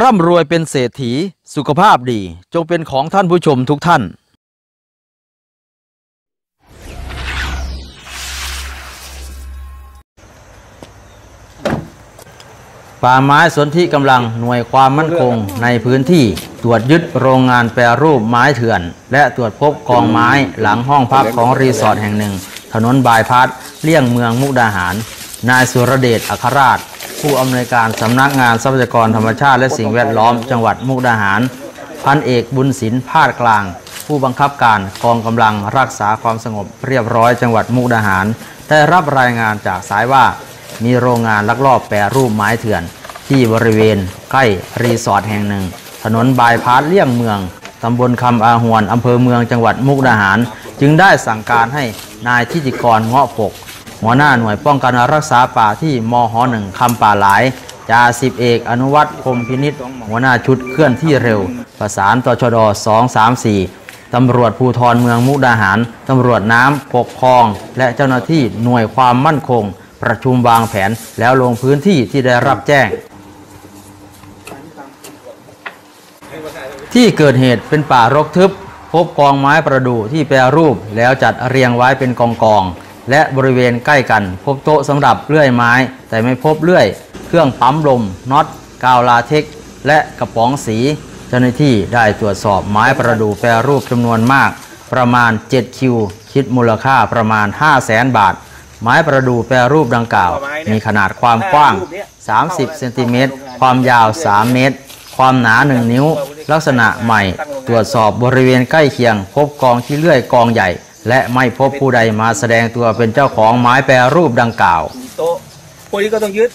ร่ำรวยเป็นเศรษฐีสุขภาพดี จงเป็นของท่านผู้ชมทุกท่าน ป่าไม้สนที่กำลังหน่วยความมั่นคงในพื้นที่ตรวจยึดโรงงานแปรรูปไม้เถื่อน และตรวจพบกองไม้หลังห้องพักของรีสอร์ทแห่งหนึ่ง ถนนบายพัดเลี่ยงเมืองมุกดาหาร นายสุรเดชอัครราช ผู้อำนวยการสำนักงานทรัพยากรธรรมชาติและสิ่งแวดล้อมจังหวัดมุกดาหาร พันเอกบุญศิลป์พาดกลาง ผู้บังคับการกองกำลังรักษาความสงบเรียบร้อยจังหวัดมุกดาหาร ได้รับรายงานจากสายว่า มีโรงงานลักลอบแปรรูปไม้เถื่อน ที่บริเวณใกล้รีสอร์ทแห่งหนึ่ง ถนนบายพาสเลี่ยงเมืองตำบลคำอาหวนอำเภอเมืองจังหวัดมุกดาหาร จึงได้สั่งการให้นายทิติกรเงาะปก หัวหน้าหน่วยป้องกันรักษาป่าที่มหหนึ่งคำป่าหลายจ่าสิบเอกอนุวัตรคมพินิษหัวหน้าชุดเคลื่อนที่เร็ว ประสานตชด 234 ตำรวจภูธรเมืองมุกดาหาร ตำรวจน้ำปกครอง และเจ้าหน้าที่หน่วยความมั่นคง ประชุมวางแผนแล้วลงพื้นที่ที่ได้รับแจ้ง ที่เกิดเหตุเป็นป่ารกทึบ พบกองไม้ประดู่ที่แปรรูปแล้วจัดเรียงไว้เป็นกองกอง และบริเวณใกล้กัน พบโต๊ะสำหรับเลื่อยไม้ แต่ไม่พบเลื่อย เครื่องปั๊มลมน็อตกาวลาเทค และกระป๋องสี เจ้าหน้าที่ได้ตรวจสอบไม้ประดู่แปรรูปจำนวนมาก ประมาณ 7 คิว คิดมูลค่าประมาณ 5 0 0แสนบาท ไม้ประดู่แปรรูปดังกล่าว มีขนาดความกว้าง 30 เซนติเมตร ความยาว 3 เมตร ความหนา 1 นิ้ว ลักษณะใหม่ ตรวจสอบบริเวณใกล้เคียง พบกองที่เลื่อยกองใหญ่ และไม่พบผู้ใดมาแสดงตัวเป็นเจ้าของไม้แปรรูปดังกล่าว โต๊ะพวกนี้ก็ต้องยึด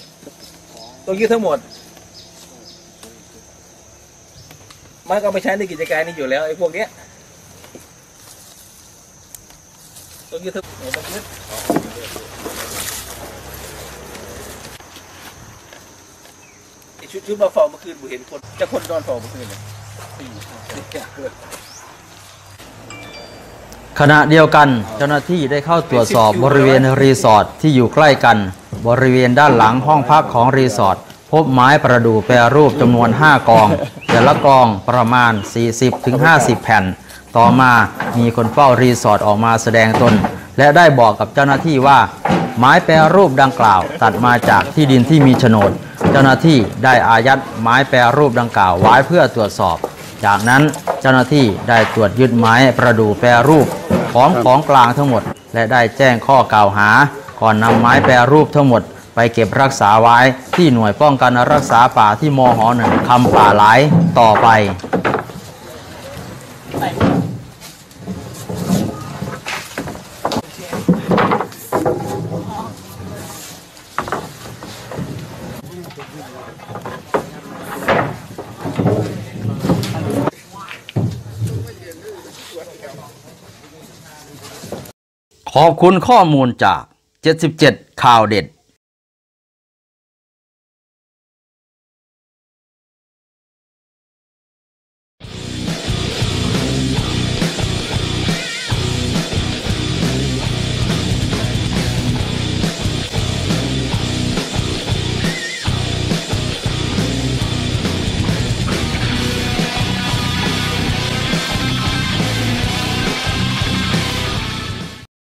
ต้องยึดทั้งหมด มันก็ไปใช้ในกิจการนี้อยู่แล้วไอ้พวกเนี้ยต้องยึดทั้งเนี่ยต้องยึดไอ้ชุดชุดมาเฝ้าเมื่อคืนผมเห็นคนจะคนนอนเฝ้าเมื่อคืนเลย ขณะเดียวกันเจ้าหน้าที่ได้เข้าตรวจสอบบริเวณรีสอร์ทที่อยู่ใกล้กัน บริเวณด้านหลังห้องพักของรีสอร์ทพบไม้ประดู่แปรรูปจำนวน 5 กอง แต่ละกองประมาณ 40-50 แผ่น ต่อมามีคนเฝ้ารีสอร์ทออกมาแสดงตน และได้บอกกับเจ้าหน้าที่ว่า ไม้แปรรูปดังกล่าว ตัดมาจากที่ดินที่มีโฉนด เจ้าหน้าที่ได้อายัดไม้แปรรูปดังกล่าวไว้เพื่อตรวจสอบ จากนั้นเจ้าหน้าที่ได้ตรวจยึดไม้ประดู่แปรรูป พร้อมของกลางทั้งหมด และได้แจ้งข้อกล่าวหา ก่อนนำไม้แปรรูปทั้งหมด ไปเก็บรักษาไว้ที่หน่วยป้องกันรักษาป่าที่มหหนึ่งคำป่าหลายต่อไป ขอบคุณข้อมูลจาก 77 ข่าวเด็ด